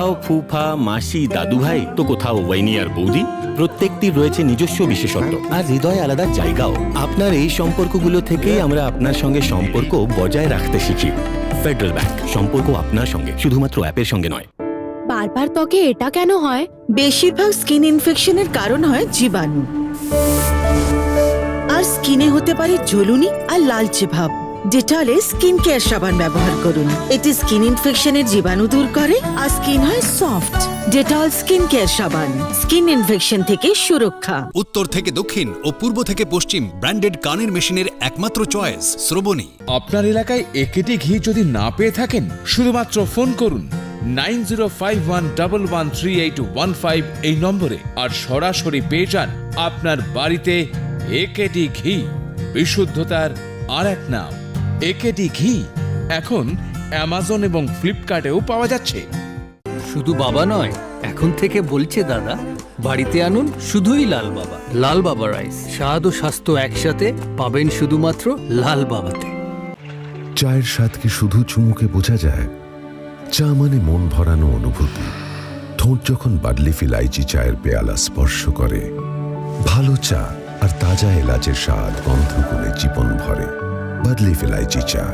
ফুফা মাসি দাদু ভাই, তো কোথাও ওয়াইনি আর বৌদি, প্রত্যেকটির রয়েছে নিজস্ব বিশেষত্ব। আর হৃদয় আলাদা জায়গাও। আপনার এই সম্পর্কগুলো থেকেই আমরা আপনার সঙ্গে সম্পর্ক বজায় রাখতে শিখি। ফেডারেল ব্যাংক, সম্পর্ক আপনার সঙ্গে, শুধুমাত্র অ্যাপের সঙ্গে নয়। বারবার ত্বকে এটা কেন হয়? বেশিরভাগ স্কিন ইনফেকশনের কারণ হয় জীবাণু। আর স্কিনে হতে পারে জ্বলুনি আর লালচে ভাব। ডেটলে স্কিন কেয়ার সাবান ব্যবহার করুন। এটি স্কিন ইনফেকশনের জীবাণু দূর করে আর স্কিন হয় সফট ডেটল স্কিন কেয়ার সাবান স্কিন ইনফেকশন থেকে সুরক্ষা। উত্তর থেকে দক্ষিণ ও পূর্ব থেকে পশ্চিম ব্র্যান্ডেড কানের মেশিনের একমাত্র চয়েস শ্রবণী। আপনার এলাকায় একেটি ঘি যদি না পেয়ে থাকেন শুধুমাত্র ফোন করুন nine zero five one double one three eight one five এই নম্বরে আর সরাসরি পেয়ে যান আপনার বাড়িতে একেটি ঘি। বিশুদ্ধতার আর এক নাম। একেটি ঘি। এখন অ্যামাজন এবং ফ্লিপকার্টেও পাওয়া যাচ্ছে। শুধু বাবা নয় এখন থেকে বলছে দাদা বাড়িতে আনুন শুধুই লাল বাবা। লাল বাবা রাইস স্বাদ ও স্বাস্থ্য একসাথে পাবেন শুধুমাত্র লাল বাবাতে। চায়ের স্বাদ কি শুধু চুমুকে বোঝা যায় চা মানে মন ভরানো অনুভূতি। ঠোঁট যখন বাদলি ইলাইচি চায়ের পেয়ালা স্পর্শ করে ভালো চা আর তাজা এলাচের স্বাদ গন্ধগুণে জীবন ভরে। বাদলি ইলাইচি চা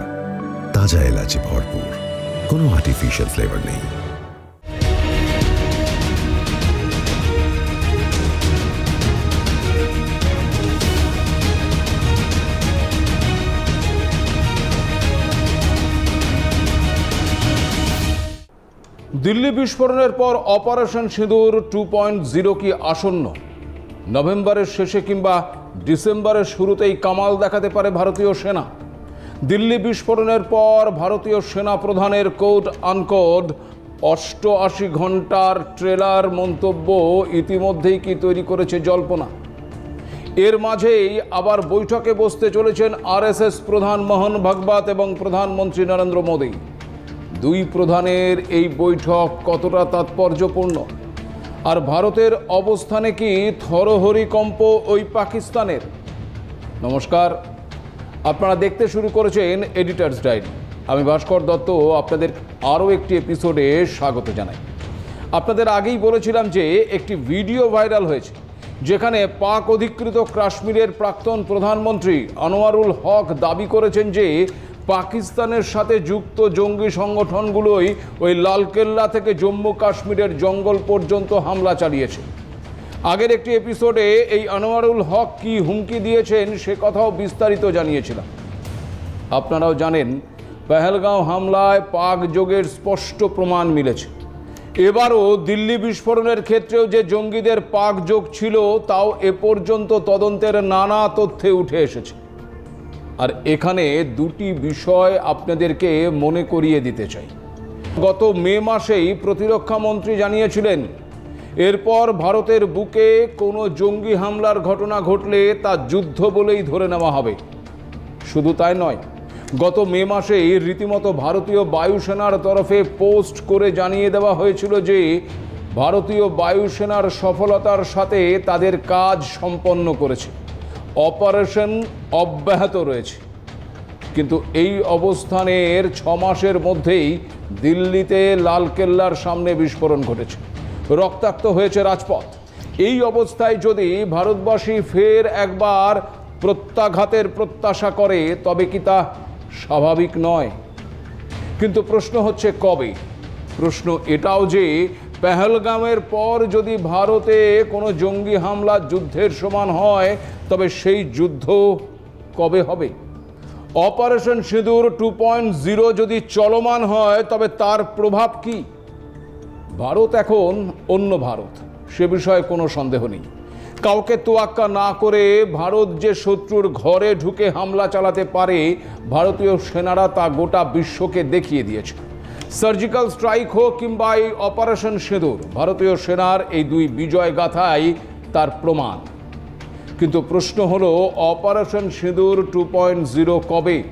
তাজা এলাচে ভরপুর। কোনো আর্টিফিশিয়াল ফ্লেভার নেই। দিল্লি বিস্ফোরণের পর অপারেশন সিঁদুর টু পয়েন্ট জিরো কি আসন্ন? নভেম্বরের শেষে কিংবা ডিসেম্বরের শুরুতেই কামাল দেখাতে পারে ভারতীয় সেনা। দিল্লি বিস্ফোরণের পর ভারতীয় সেনা প্রধানের কোড আনকোড, অষ্টআশি ঘণ্টার ট্রেলার মন্তব্য ইতিমধ্যেই কি তৈরি করেছে জল্পনা? এর মাঝেই আবার বৈঠকে বসতে চলেছেন আরএসএস প্রধান মোহন ভাগবত এবং প্রধানমন্ত্রী নরেন্দ্র মোদী। দুই প্রধানের এই বৈঠক কতটা তাৎপর্যপূর্ণ? আর ভারতের অবস্থানে কি থরহরিকম্প ওই পাকিস্তানের? নমস্কার। আপনারা দেখতে শুরু করেছেন এডিটার্স ডায়েরি আমি ভাস্কর দত্ত, আপনাদের আরও একটি এপিসোডে স্বাগত জানাই। আপনাদের আগেই বলেছিলাম যে একটি ভিডিও ভাইরাল হয়েছে, যেখানে পাক অধিকৃত কাশ্মীরের প্রাক্তন প্রধানমন্ত্রী আনোয়ারুল হক দাবি করেছেন যে পাকিস্তানের সাথে যুক্ত জঙ্গি সংগঠনগুলোই ওই লালকেল্লা থেকে জম্মু কাশ্মীরের জঙ্গল পর্যন্ত হামলা চালিয়েছে। আগের একটি এপিসোডে এই আনোয়ারুল হক কি হুমকি দিয়েছেন সে কথাও বিস্তারিত জানিয়েছিলাম। আপনারাও জানেন, পেহেলগাঁও হামলায় পাক যোগের স্পষ্ট প্রমাণ মিলেছে। এবারও দিল্লি বিস্ফোরণের ক্ষেত্রেও যে জঙ্গিদের পাক যোগ ছিল, তাও এ পর্যন্ত তদন্তের নানা তথ্যে উঠে এসেছে। আর এখানে দুটি বিষয় আপনাদেরকে মনে করিয়ে দিতে চাই। গত মে মাসেই প্রতিরক্ষা মন্ত্রী জানিয়েছিলেন, এরপর ভারতের বুকে কোনো জঙ্গি হামলার ঘটনা ঘটলে তা যুদ্ধ বলেই ধরে নেওয়া হবে। শুধু তাই নয়, গত মে মাসেই রীতিমতো ভারতীয় বায়ুসেনার তরফে পোস্ট করে জানিয়ে দেওয়া হয়েছিল যে, ভারতীয় বায়ুসেনার সফলতার সাথে তাদের কাজ সম্পন্ন করেছে। অপারেশন অব্যাহত রয়েছে। কিন্তু এই অবস্থানের ছ মাসের মধ্যেই দিল্লিতে লালকেল্লার সামনে বিস্ফোরণ ঘটেছে। রক্তাক্ত হয়েছে রাজপথ। এই অবস্থায় যদি ভারতবাসী ফের একবার প্রত্যাঘাতের প্রত্যাশা করে, তবে কি তা স্বাভাবিক নয়? কিন্তু প্রশ্ন হচ্ছে কবে? প্রশ্ন এটাও যে পেহেলগামের পর যদি ভারতে কোনো জঙ্গি হামলা যুদ্ধের সমান হয় তবে সেই যুদ্ধ কবে হবে? অপারেশন সিঁদুর টু পয়েন্ট জিরো যদি চলমান হয়, তবে তার প্রভাব কি? ভারত এখন অন্য ভারত, সে বিষয়ে কোনো সন্দেহ নেই। কাউকে তোয়াক্কা না করে ভারত যে শত্রুর ঘরে ঢুকে হামলা চালাতে পারে, ভারতীয় সেনারা তা গোটা বিশ্বকে দেখিয়ে দিয়েছে। সার্জিক্যাল স্ট্রাইক হোক কিংবা এই অপারেশন সিঁদুর, ভারতীয় সেনার এই দুই বিজয় গাথাই তার প্রমাণ। কিন্তু প্রশ্ন হলো, অপারেশন সিঁদুর টু পয়েন্ট জিরো কবে?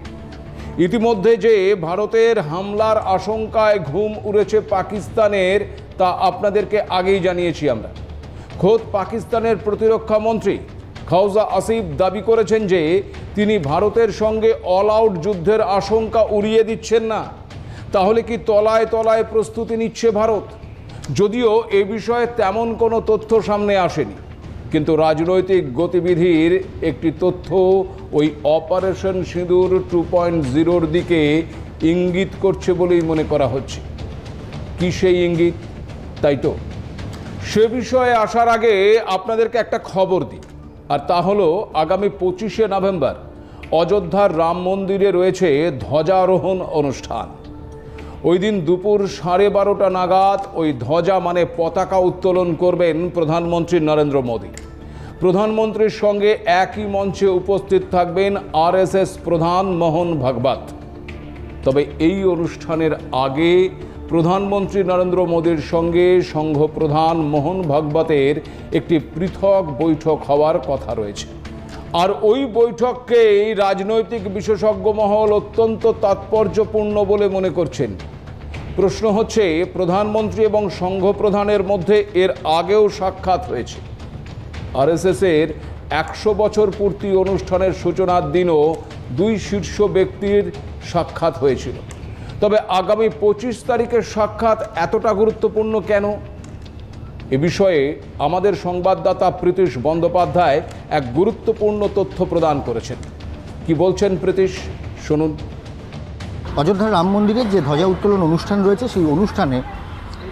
ইতিমধ্যে যে ভারতের হামলার আশঙ্কায় ঘুম উড়েছে পাকিস্তানের, তা আপনাদেরকে আগেই জানিয়েছি আমরা। খোদ পাকিস্তানের প্রতিরক্ষা মন্ত্রী খাউজা আসিফ দাবি করেছেন যে, তিনি ভারতের সঙ্গে অল আউট যুদ্ধের আশঙ্কা উড়িয়ে দিচ্ছেন না। তাহলে কি তলায় তলায় প্রস্তুতি নিচ্ছে ভারত? যদিও এ বিষয়ে তেমন কোনো তথ্য সামনে আসেনি। কিন্তু রাজনৈতিক গতিবিধির একটি তথ্য, ওই অপারেশন সিঁদুর টু পয়েন্ট জিরোর দিকে ইঙ্গিত করছে বলেই মনে করা হচ্ছে। কি সেই ইঙ্গিত? তাই তো। সে বিষয়ে আসার আগে আপনাদেরকে একটা খবর দিই, আর তা হলো আগামী পঁচিশে নভেম্বর অযোধ্যার রাম মন্দিরে রয়েছে ধ্বজারোহণ অনুষ্ঠান। ওই দিন দুপুর সাড়ে বারোটা নাগাদ ওই ধ্বজা মানে পতাকা উত্তোলন করবেন প্রধানমন্ত্রী নরেন্দ্র মোদী। প্রধানমন্ত্রীর সঙ্গে একই মঞ্চে উপস্থিত থাকবেন আরএসএস প্রধান মোহন ভাগবত। তবে এই অনুষ্ঠানের আগে প্রধানমন্ত্রী নরেন্দ্র মোদীর সঙ্গে সংঘ প্রধান মোহন ভাগবতের একটি পৃথক বৈঠক হওয়ার কথা রয়েছে। আর ওই বৈঠককেই রাজনৈতিক বিশেষজ্ঞ মহল অত্যন্ত তাৎপর্যপূর্ণ বলে মনে করছেন প্রশ্ন হচ্ছে, প্রধানমন্ত্রী এবং সংঘ প্রধানের মধ্যে এর আগেও সাক্ষাৎ হয়েছে। আর আরএসএসের একশো বছর পূর্তি অনুষ্ঠানের সূচনার দিনও দুই শীর্ষ ব্যক্তির সাক্ষাৎ হয়েছিল। তবে আগামী পঁচিশ তারিখের সাক্ষাৎ এতটা গুরুত্বপূর্ণ কেন? এ বিষয়ে আমাদের সংবাদদাতা প্রীতিশ বন্দ্যোপাধ্যায় এক গুরুত্বপূর্ণ তথ্য প্রদান করেছেন। কি বলছেন প্রীতিশ? শুনুন। অযোধ্যার রাম মন্দিরের যে ধ্বজা উত্তোলন অনুষ্ঠান রয়েছে, সেই অনুষ্ঠানে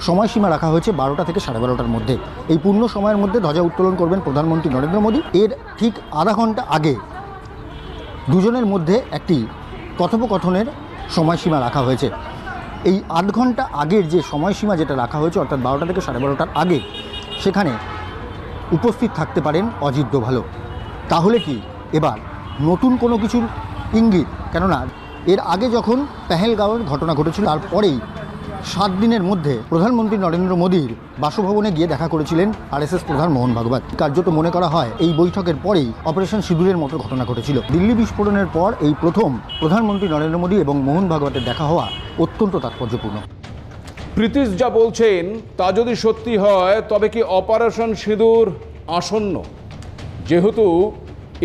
সময়সীমা রাখা হয়েছে বারোটা থেকে সাড়ে বারোটার মধ্যে। এই পূর্ণ সময়ের মধ্যে ধ্বজা উত্তোলন করবেন প্রধানমন্ত্রী নরেন্দ্র মোদী। এর ঠিক আধা ঘণ্টা আগে দুজনের মধ্যে একটি কথোপকথনের সময়সীমা রাখা হয়েছে। এই আধ ঘণ্টা আগের যে সময়সীমা যেটা রাখা হয়েছে, অর্থাৎ বারোটা থেকে সাড়ে বারোটার আগে, সেখানে উপস্থিত থাকতে পারেন অজিত দোভালো। তাহলে কি এবার নতুন কোনো কিছুর ইঙ্গিত? কেননা এর আগে যখন পেহেলগাঁওয়ের ঘটনা ঘটেছিল, তারপরেই সাত দিনের মধ্যে প্রধানমন্ত্রী নরেন্দ্র মোদীর বাসভবনে গিয়ে দেখা করেছিলেন আরএসএস প্রধান মোহন ভাগবত। কার্যত মনে করা হয়, এই বৈঠকের পরেই অপারেশন সিঁদুরের মতো ঘটনা ঘটেছিল। দিল্লি বিস্ফোরণের পর এই প্রথম প্রধানমন্ত্রী নরেন্দ্র মোদী এবং মোহন ভাগবতের দেখা হওয়া অত্যন্ত তাৎপর্যপূর্ণ। প্রীতিশ যা বলছেন, তা যদি সত্যি হয়, তবে কি অপারেশন সিঁদুর আসন্ন? যেহেতু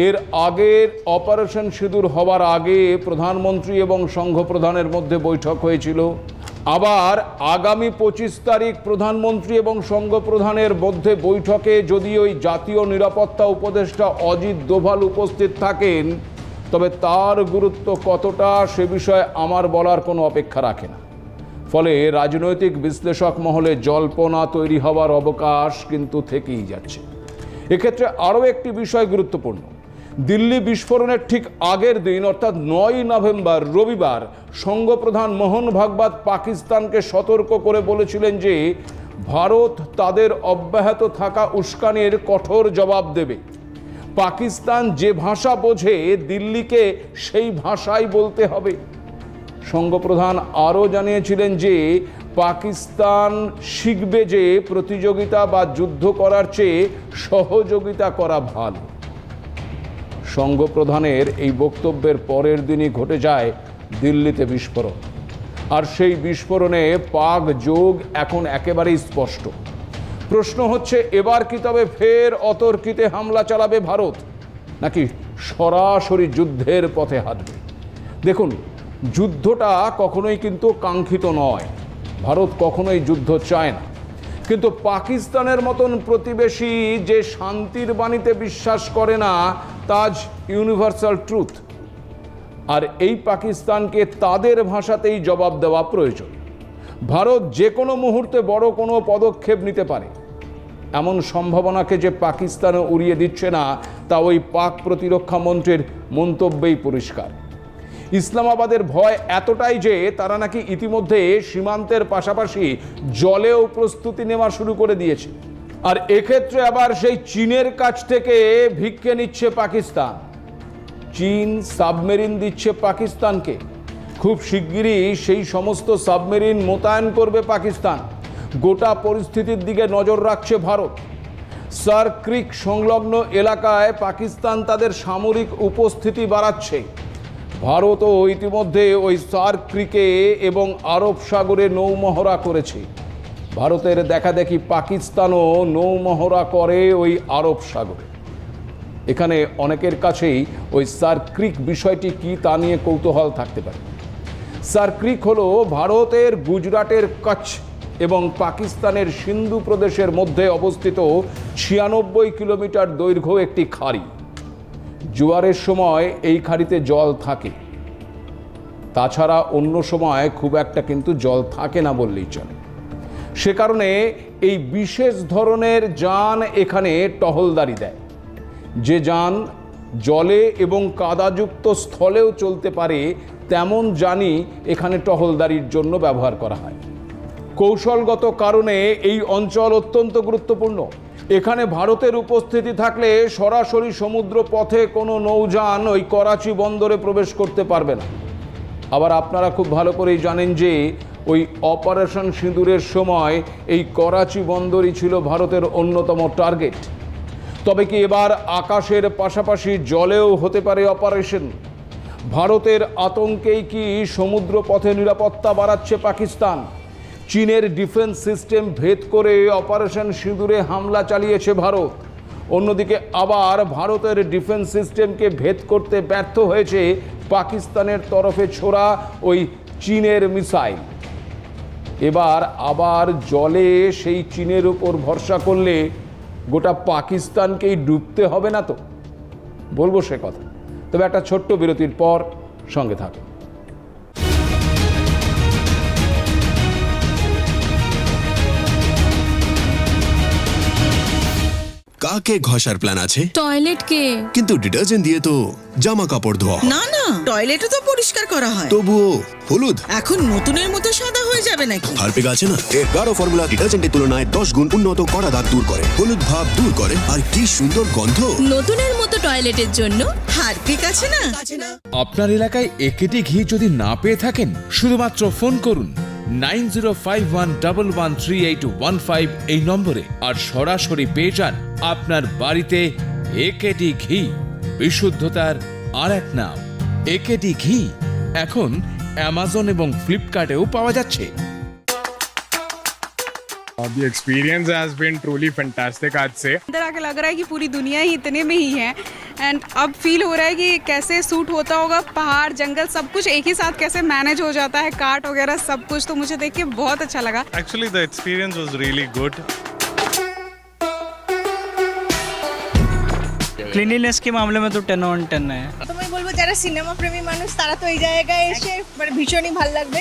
এর আগের অপারেশন সিঁদুর হওয়ার আগে প্রধানমন্ত্রী এবং সংঘ প্রধানের মধ্যে বৈঠক হয়েছিল। আবার আগামী পঁচিশ তারিখ প্রধানমন্ত্রী এবং সংঘ প্রধানের মধ্যে বৈঠকে যদি ওই জাতীয় নিরাপত্তা উপদেষ্টা অজিত দোভাল উপস্থিত থাকেন, তবে তার গুরুত্ব কতটা সে বিষয়ে আমার বলার কোনো অপেক্ষা রাখে না। ফলে রাজনৈতিক বিশ্লেষক মহলে জল্পনা তৈরি হওয়ার অবকাশ কিন্তু থেকেই যাচ্ছে। এক্ষেত্রে আরও একটি বিষয় গুরুত্বপূর্ণ। দিল্লি বিস্ফোরণের ঠিক আগের দিন, অর্থাৎ নয় নভেম্বর, রবিবার সংঘপ্রধান মোহন ভাগবত পাকিস্তানকে সতর্ক করে বলেছিলেন যে ভারত তাদের অব্যাহত থাকা উস্কানির কঠোর জবাব দেবে। পাকিস্তান যে ভাষা বোঝে, দিল্লিকে সেই ভাষাই বলতে হবে। সংঘপ্রধান আরও জানিয়েছিলেন যে পাকিস্তান শিখবে যে প্রতিযোগিতা বা যুদ্ধ করার চেয়ে সহযোগিতা করা ভালো। সংঘপ্রধানের এই বক্তব্যের পরের দিনই ঘটে যায় দিল্লিতে বিস্ফোরণ। আর সেই বিস্ফোরণে পাক যোগ এখন একেবারেই স্পষ্ট। প্রশ্ন হচ্ছে, এবার কি তবে ফের অতর্কিতে হামলা চালাবে ভারত? নাকি সরাসরি যুদ্ধের পথে হাঁটবে? দেখুন, যুদ্ধটা কখনোই কিন্তু কাঙ্ক্ষিত নয়। ভারত কখনোই যুদ্ধ চায় না। কিন্তু পাকিস্তানের মতন প্রতিবেশী যে শান্তির বাণীতে বিশ্বাস করে না তাজ ইউনিভার্সাল ট্রুথ। আর এই পাকিস্তানকে তাদের ভাষাতেই জবাব দেওয়া প্রয়োজন। ভারত যে কোনো মুহূর্তে বড় কোনো পদক্ষেপ নিতে পারে। এমন সম্ভাবনাকে যে পাকিস্তানে উড়িয়ে দিচ্ছে না, তা ওই পাক প্রতিরক্ষা মন্ত্রীর মন্তব্যেই পরিষ্কার। ইসলামাবাদের ভয় এতটাই যে তারা নাকি ইতিমধ্যে সীমান্তের পাশাপাশি জলেও প্রস্তুতি নেওয়া শুরু করে দিয়েছে। আর এক্ষেত্রে আবার সেই চীনের কাছ থেকে ভিক্ষে নিচ্ছে পাকিস্তান। চীন সাবমেরিন দিচ্ছে পাকিস্তানকে। খুব শিগগিরই সেই সমস্ত সাবমেরিন মোতায়েন করবে পাকিস্তান। গোটা পরিস্থিতির দিকে নজর রাখছে ভারত। সার ক্রিক সংলগ্ন এলাকায় পাকিস্তান তাদের সামরিক উপস্থিতি বাড়াচ্ছে। ভারতও ইতিমধ্যে ওই সার ক্রিকে এবং আরব সাগরে নৌমহড়া করেছে। ভারতের দেখা দেখি পাকিস্তানও নৌমহড়া করে ওই আরব সাগরে। এখানে অনেকের কাছেই ওই সার্ক্রিক বিষয়টি কি তা নিয়ে কৌতূহল থাকতে পারে। সার্ক্রিক হল ভারতের গুজরাটের কচ্ছ এবং পাকিস্তানের সিন্ধু প্রদেশের মধ্যে অবস্থিত ছিয়ানব্বই কিলোমিটার দৈর্ঘ্য একটি খাড়ি। জোয়ারের সময় এই খাড়িতে জল থাকে। তাছাড়া অন্য সময় খুব একটা কিন্তু জল থাকে না বললেই চলে। সে কারণে এই বিশেষ ধরনের যান এখানে টহলদারি দেয়। যে যান জলে এবং কাদাযুক্ত স্থলেও চলতে পারে, তেমন যানই এখানে টহলদারির জন্য ব্যবহার করা হয়। কৌশলগত কারণে এই অঞ্চল অত্যন্ত গুরুত্বপূর্ণ। এখানে ভারতের উপস্থিতি থাকলে সরাসরি সমুদ্র পথে কোনো নৌযান ওই করাচি বন্দরে প্রবেশ করতে পারবে না। আবার আপনারা খুব ভালো করেই জানেন যে ওই অপারেশন সিঁদুরের সময় এই করাচি বন্দরই ছিল ভারতের অন্যতম টার্গেট। তবে কি এবার আকাশের পাশাপাশি জলেও হতে পারে অপারেশন? ভারতের আতঙ্কেই কি সমুদ্র পথে নিরাপত্তা বাড়াচ্ছে পাকিস্তান? চীনের ডিফেন্স সিস্টেম ভেদ করে অপারেশন সিঁদুরে হামলা চালিয়েছে ভারত। অন্যদিকে আবার ভারতের ডিফেন্স সিস্টেমকে ভেদ করতে ব্যর্থ হয়েছে পাকিস্তানের তরফে ছোড়া ওই চীনের মিসাইল। এবার আবার জলে সেই চীনের উপর ভরসা করলে গোটা পাকিস্তানকেই ডুবতে হবে না তো? বলব সে কথা। তবে একটা ছোট্ট বিরতির পর সঙ্গে থাকুন। কাকে ঘষার প্ল্যান আছে? টয়লেট কে? কিন্তু ডিটারজেন্ট দিয়ে তো জামা কাপড় ধোয়া হয়। না না টয়লেটও তো পরিষ্কার করা হয়। তবুও হলুদ। এখন নতুনের মতো সাদা হয়ে যাবে নাকি? হারপিক আছে না? এর গাঢ় ফর্মুলা ডিটারজেন্টের তুলনায় দশ গুণ উন্নত কড়া দাগ দূর করে। হলুদ ভাব দূর করে। আর কি সুন্দর গন্ধ। নতুনের মতো টয়লেটের জন্য? হারপিক আছে না? আপনার এলাকায় একেটি ঘি যদি না পেয়ে থাকেন শুধুমাত্র ফোন করুন। Nine zero five one double one three eight one five এই নম্বরে আর সরাসরি পেয়ে যান আপনার বাড়িতে একেটি ঘি। বিশুদ্ধতার আর এক নাম, একেটি ঘি। এখন অ্যামাজন এবং ফ্লিপকার্টেও পাওয়া যাচ্ছে। the experience has been truly fantastic आज से अंदर आके लग रहा है कि पूरी दुनिया ही इतने में ही है एंड अब फील हो रहा है कि कैसे सूट होता होगा पहाड़ जंगल सब कुछ एक ही साथ कैसे मैनेज हो जाता है काट वगैरह सब कुछ तो मुझे देख के बहुत अच्छा लगा actually the experience was really good cleanliness के मामले में तो टेन ऑन टेन है তো আমি বলবো যারা সিনেমা প্রেমী মানুষ তারা তো এই জায়গায় এসে মানে ভীষণই ভালো লাগবে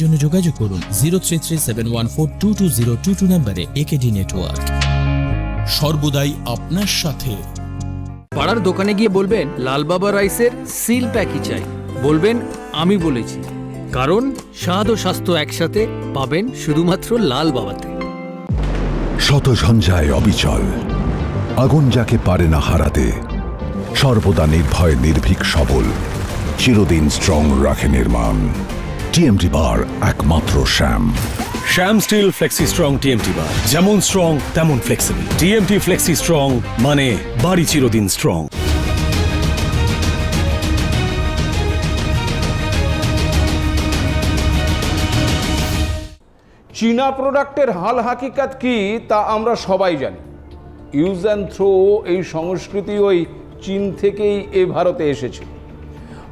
জন্য যোগাযোগ করুন zero three three seven one four two two zero two two নম্বরে একেডি নেটওয়ার্ক সর্বদাই আপনার সাথে। পাড়ার দোকানে গিয়ে বলবেন লাল বাবা রাইসের সিল প্যাকই চাই। বলবেন আমি বলেছি। কারণ স্বাদ ও স্বাস্থ্য একসাথে পাবেন শুধুমাত্র লাল বাবাতে। শত ঝঞ্ঝায় অবিচল। আগুন যাকে পারে না হারাতে। সর্বদা নির্ভয় নির্ভীক সবল। চিরদিন স্ট্রং রাখে নির্মাণ। টিএমটি বার একমাত্র Shyam Shyam steel flexi strong TMT bar যেমন স্ট্রং তেমন ফ্লেক্সিবল টিএমটি ফ্লেক্সি স্ট্রং মানে বাড়ি চিরদিন স্ট্রং চীনা প্রোডাক্টের হাল হাকিকাত কি তা আমরা সবাই জানি। ইউজ অ্যান্ড থ্রো এই সংস্কৃতি ওই চীন থেকেই এ ভারতে এসেছে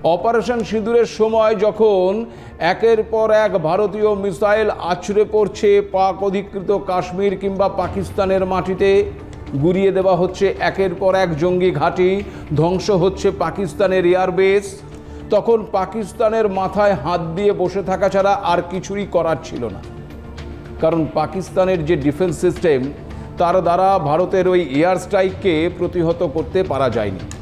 অপারেশন সিঁদুরের সময় যখন একের পর এক ভারতীয় মিসাইল আছড়ে পড়ছে, পাক অধিকৃত কাশ্মীর কিংবা পাকিস্তানের মাটিতে, গুড়িয়ে দেওয়া হচ্ছে একের পর এক জঙ্গি ঘাঁটি, ধ্বংস হচ্ছে পাকিস্তানের এয়ারবেস। তখন পাকিস্তানের মাথায় হাত দিয়ে বসে থাকা ছাড়া আর কিছুই করার ছিল না। কারণ পাকিস্তানের যে ডিফেন্স সিস্টেম, তার দ্বারা ভারতের ওই এয়ার স্ট্রাইককে প্রতিহত করতে পারা যায়নি।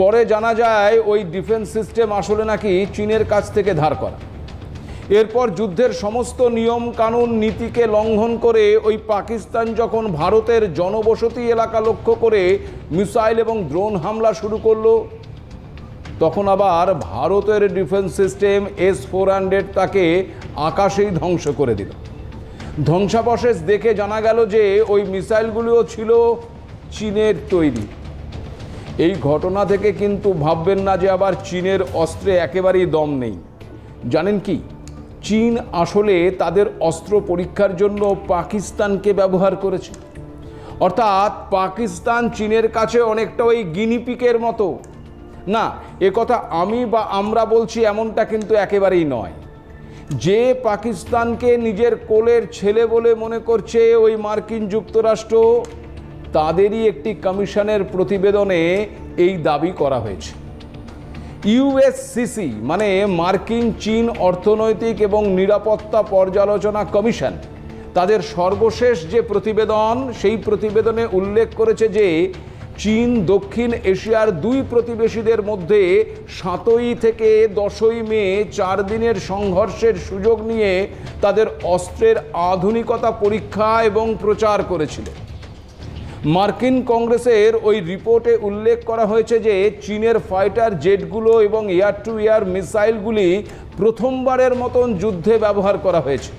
পরে জানা যায় ওই ডিফেন্স সিস্টেম আসলে নাকি চীনের কাছ থেকে ধার করা। এরপর যুদ্ধের সমস্ত নিয়ম কানুন নীতিকে লঙ্ঘন করে ওই পাকিস্তান যখন ভারতের জনবসতি এলাকা লক্ষ্য করে মিসাইল এবং ড্রোন হামলা শুরু করল, তখন আবার ভারতের defence system S four hundred তাকে আকাশেই ধ্বংস করে দিল। ধ্বংসাবশেষ দেখে জানা গেল যে ওই মিসাইলগুলিও ছিল চীনের তৈরি। এই ঘটনা থেকে কিন্তু ভাববেন না যে আবার চীনের অস্ত্রে একেবারেই দম নেই। জানেন কি? চীন আসলে তাদের অস্ত্র পরীক্ষার জন্য পাকিস্তানকে ব্যবহার করেছে। অর্থাৎ পাকিস্তান চীনের কাছে অনেকটা ওই গিনিপিকের মতো। না, এ কথা আমি বা আমরা বলছি এমনটা কিন্তু একেবারেই নয়। যে পাকিস্তানকে নিজের কোলের ছেলে বলে মনে করছে ওই মার্কিন যুক্তরাষ্ট্র তাদেরই একটি কমিশনের প্রতিবেদনে এই দাবি করা হয়েছে। ইউএসসিসি মানে মার্কিন চীন অর্থনৈতিক এবং নিরাপত্তা পর্যালোচনা কমিশন, তাদের সর্বশেষ যে প্রতিবেদন, সেই প্রতিবেদনে উল্লেখ করেছে যে, চীন দক্ষিণ এশিয়ার দুই প্রতিবেশীদের মধ্যে সাতই থেকে দশই মে চার দিনের সংঘর্ষের সুযোগ নিয়ে তাদের অস্ত্রের আধুনিকতা পরীক্ষা এবং প্রচার করেছিল মার্কিন কংগ্রেসের ওই রিপোর্টে উল্লেখ করা হয়েছে যে চীনের ফাইটার জেটগুলো এবং এয়ার টু এয়ার মিসাইলগুলি প্রথমবারের মতন যুদ্ধে ব্যবহার করা হয়েছে।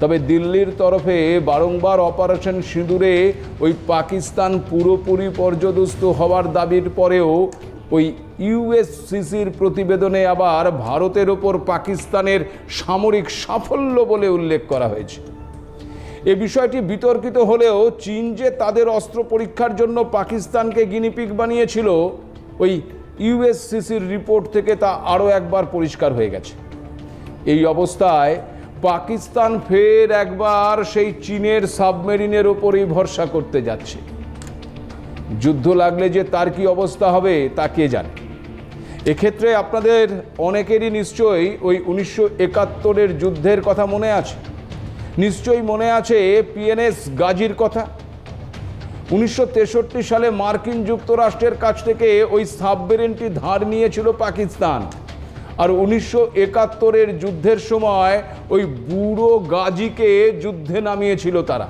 তবে দিল্লির তরফে বারংবার অপারেশন সিঁদুরে ওই পাকিস্তান পুরোপুরি পর্যদস্ত হওয়ার দাবির পরেও ওই ইউএসসিসির প্রতিবেদনে আবার ভারতের ওপর পাকিস্তানের সামরিক সাফল্য বলে উল্লেখ করা হয়েছে। এ বিষয়টি বিতর্কিত হলেও চীন যে তাদের অস্ত্র পরীক্ষার জন্য পাকিস্তানকে গিনিপিক বানিয়েছিল, ওই ইউএসসিসির রিপোর্ট থেকে তা আরও একবার পরিষ্কার হয়ে গেছে। এই অবস্থায় পাকিস্তান ফের একবার সেই চীনের সাবমেরিনের ওপরেই ভরসা করতে যাচ্ছে। যুদ্ধ লাগলে যে তার কি অবস্থা হবে, তা কে জানে? এক্ষেত্রে আপনাদের অনেকেরই নিশ্চয়ই ওই উনিশশো একাত্তরের যুদ্ধের কথা মনে আছে। নিশ্চয়ই মনে আছে পিএনএস গাজীর কথা? উনিশশো তেষট্টি সালে মার্কিন যুক্তরাষ্ট্রের কাছ থেকে ওই সাবমেরিনটি ধার নিয়েছিল পাকিস্তান। আর উনিশশো একাত্তরের যুদ্ধের সময় ওই বুড়ো গাজীকে যুদ্ধে নামিয়েছিল তারা।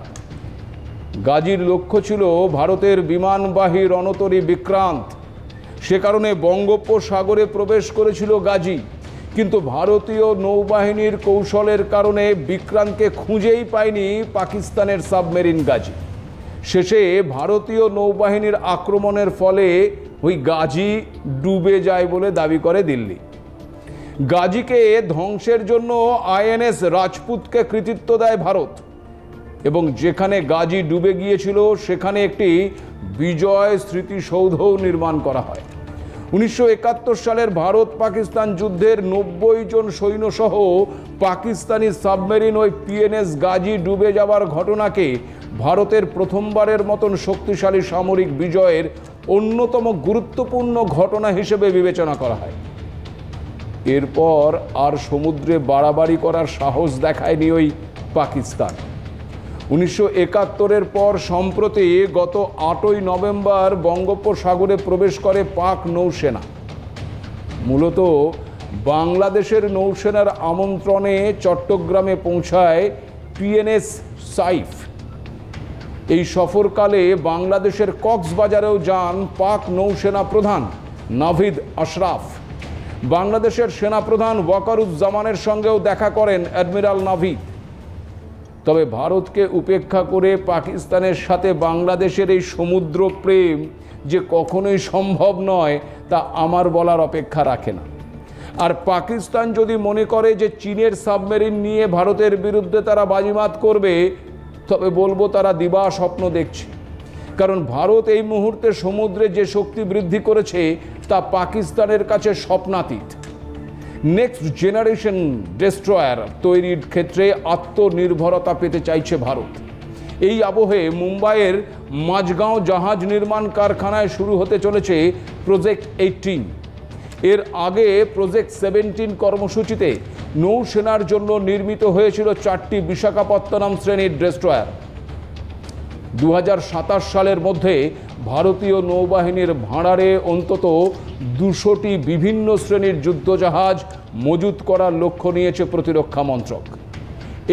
গাজীর লক্ষ্য ছিল ভারতের বিমানবাহী রণতরী বিক্রান্ত। সে কারণে বঙ্গোপসাগরে প্রবেশ করেছিল গাজী। কিন্তু ভারতীয় নৌবাহিনীর কৌশলের কারণে বিক্রান্তকে খুঁজেই পায়নি পাকিস্তানের সাবমেরিন গাজী। শেষে ভারতীয় নৌবাহিনীর আক্রমণের ফলে ওই গাজী ডুবে যায় বলে দাবি করে দিল্লি। গাজীকে ধ্বংসের জন্য আইএনএস রাজপুতকে কৃতিত্ব দেয় ভারত এবং যেখানে গাজী ডুবে গিয়েছিল সেখানে একটি বিজয় স্মৃতিসৌধও নির্মাণ করা হয়। উনিশশো একাত্তর সালের ভারত পাকিস্তান যুদ্ধের নব্বই জন সৈন্যসহ পাকিস্তানি সাবমেরিন ওই পিএনএস গাজী ডুবে যাওয়ার ঘটনাকে ভারতের প্রথমবারের মতন শক্তিশালী সামরিক বিজয়ের অন্যতম গুরুত্বপূর্ণ ঘটনা হিসেবে বিবেচনা করা হয়। এরপর আর সমুদ্রে বাড়াবাড়ি করার সাহস দেখায়নি ওই পাকিস্তান। উনিশশো একাত্তরের পর সম্প্রতি গত আটই নভেম্বর বঙ্গোপসাগরে প্রবেশ করে পাক নৌসেনা। মূলত বাংলাদেশের নৌসেনার আমন্ত্রণে চট্টগ্রামে পৌঁছায় পিএনএস সাইফ। এই সফরকালে বাংলাদেশের কক্সবাজারেও যান পাক নৌসেনা প্রধান নাভিদ আশরাফ। বাংলাদেশের সেনাপ্রধান ওয়াকারুজ্জামানের সঙ্গেও দেখা করেন অ্যাডমিরাল নাভিদ। তবে ভারতকে উপেক্ষা করে পাকিস্তানের সাথে বাংলাদেশের এই সমুদ্র প্রেম যে কখনোই সম্ভব নয়, তা আমার বলার অপেক্ষা রাখে না। আর পাকিস্তান যদি মনে করে যে চীনের সাবমেরিন নিয়ে ভারতের বিরুদ্ধে তারা বাজিমাত করবে, তবে বলব তারা দিবা স্বপ্ন দেখছে। কারণ ভারত এই মুহূর্তে সমুদ্রে যে শক্তি বৃদ্ধি করেছে, তা পাকিস্তানের কাছে স্বপ্নাতীত। নেক্সট জেনারেশন ডেস্ট্রয়ার তৈরির ক্ষেত্রে আত্মনির্ভরতা পেতে চাইছে ভারত। এই আবহে মুম্বাইয়ের মাঝগাঁও জাহাজ নির্মাণ কারখানায় শুরু হতে চলেছে প্রজেক্ট এইটিন এর আগে প্রজেক্ট সেভেন্টিন কর্মসূচিতে নৌসেনার জন্য নির্মিত হয়েছিল চারটি বিশাখাপত্তনম শ্রেণির ডেস্ট্রয়ার দু হাজার সাতাশ সালের মধ্যে ভারতীয় নৌবাহিনীর ভাঁড়ারে অন্তত দুশোটি বিভিন্ন শ্রেণির যুদ্ধজাহাজ মজুত করার লক্ষ্য নিয়েছে প্রতিরক্ষা মন্ত্রক।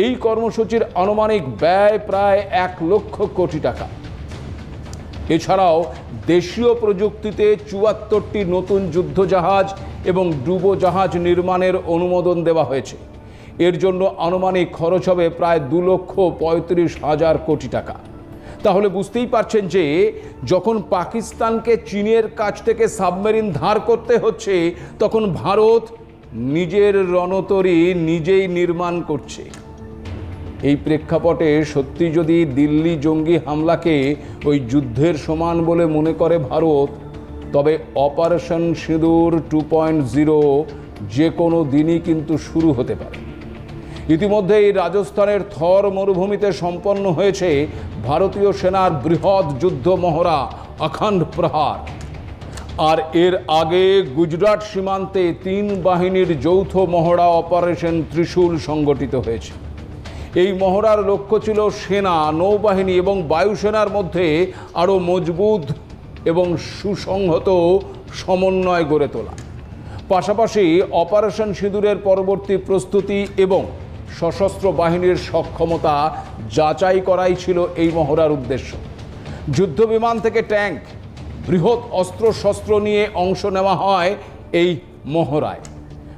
এই কর্মসূচির আনুমানিক ব্যয় প্রায় এক লক্ষ কোটি টাকা। এছাড়াও দেশীয় প্রযুক্তিতে চুয়াত্তরটি নতুন যুদ্ধজাহাজ এবং ডুবোজাহাজ নির্মাণের অনুমোদন দেওয়া হয়েছে। এর জন্য আনুমানিক খরচ হবে প্রায় দু লক্ষ পঁয়ত্রিশ হাজার কোটি টাকা। তাহলে বুঝতেই পারছেন যে যখন পাকিস্তানকে চীনের কাছ থেকে সাবমেরিন ধার করতে হচ্ছে, তখন ভারত নিজের রণতরী নিজেই নির্মাণ করছে। এই প্রেক্ষাপটে সত্যি যদি দিল্লি জঙ্গি হামলাকে ওই যুদ্ধের সমান বলে মনে করে ভারত, তবে অপারেশন সিঁদুর টু পয়েন্ট জিরো যে কোনো দিনই কিন্তু শুরু হতে পারে। ইতিমধ্যেই রাজস্থানের থর মরুভূমিতে সম্পন্ন হয়েছে ভারতীয় সেনার বৃহৎ যুদ্ধ মহড়া, অখণ্ড প্রহার। আর এর আগে গুজরাট সীমান্তে তিন বাহিনীর যৌথ মহড়া অপারেশন ত্রিশূল সংগঠিত হয়েছে। এই মহড়ার লক্ষ্য ছিল সেনা, নৌবাহিনী এবং বায়ুসেনার মধ্যে আরও মজবুত এবং সুসংহত সমন্বয় গড়ে তোলা। পাশাপাশি অপারেশন সিঁদুরের পরবর্তী প্রস্তুতি এবং সশস্ত্র বাহিনীর সক্ষমতা যাচাই করাই ছিল এই মহড়ার উদ্দেশ্য। যুদ্ধবিমান থেকে ট্যাঙ্ক, বৃহৎ অস্ত্রশস্ত্র নিয়ে অংশ নেওয়া হয় এই মহড়ায়।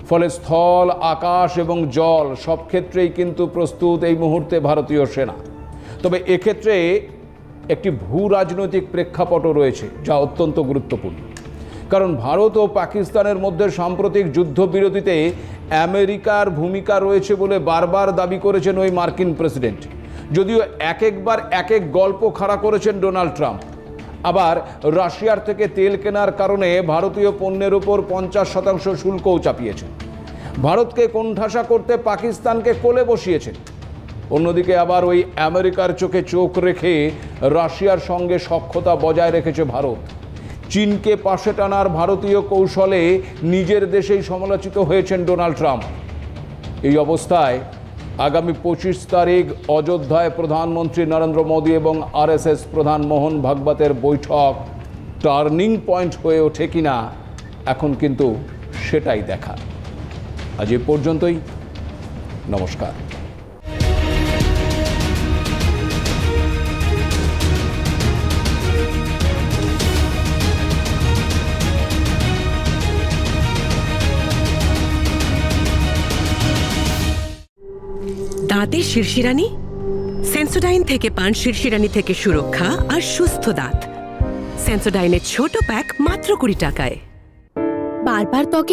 ফলে স্থল, আকাশ এবং জল সব ক্ষেত্রেই কিন্তু প্রস্তুত এই মুহূর্তে ভারতীয় সেনা। তবে এক্ষেত্রে একটি ভূ রাজনৈতিক প্রেক্ষাপটও রয়েছে, যা অত্যন্ত গুরুত্বপূর্ণ। কারণ ভারত ও পাকিস্তানের মধ্যে সাম্প্রতিক যুদ্ধবিরতিতে আমেরিকার ভূমিকা রয়েছে বলে বারবার দাবি করেছেন ওই মার্কিন প্রেসিডেন্ট। যদিও এক একবার এক এক গল্প খাড়া করেছেন ডোনাল্ড ট্রাম্প। আবার রাশিয়ার থেকে তেল কেনার কারণে ভারতীয় পণ্যের উপর পঞ্চাশ শতাংশ শুল্কও চাপিয়েছেন। ভারতকে কোণঠাসা করতে পাকিস্তানকে কোলে বসিয়েছেন। অন্যদিকে আবার ওই আমেরিকার চোখে চোখ রেখে রাশিয়ার সঙ্গে সখ্যতা বজায় রেখেছে ভারত। চীনকে পাশে টানার ভারতীয় কৌশলে নিজের দেশেই সমালোচিত হয়েছেন ডোনাল্ড ট্রাম্প। এই অবস্থায় আগামী পঁচিশ তারিখ অযোধ্যায় প্রধানমন্ত্রী নরেন্দ্র মোদী এবং আরএসএস প্রধান মোহন ভাগবতের বৈঠক টার্নিং পয়েন্ট হয়ে ওঠে কিনা, এখন কিন্তু সেটাই দেখা। আজ এ পর্যন্তই। নমস্কার। দাঁতের শিরশিরানি সেন্সোডাইন থেকে পান শিরশিরানি থেকে সুরক্ষা আর সুস্থ দাঁত। সেন্সোডাইনের ছোট প্যাক মাত্র কুড়ি টাকায়। বারবার ত্বকে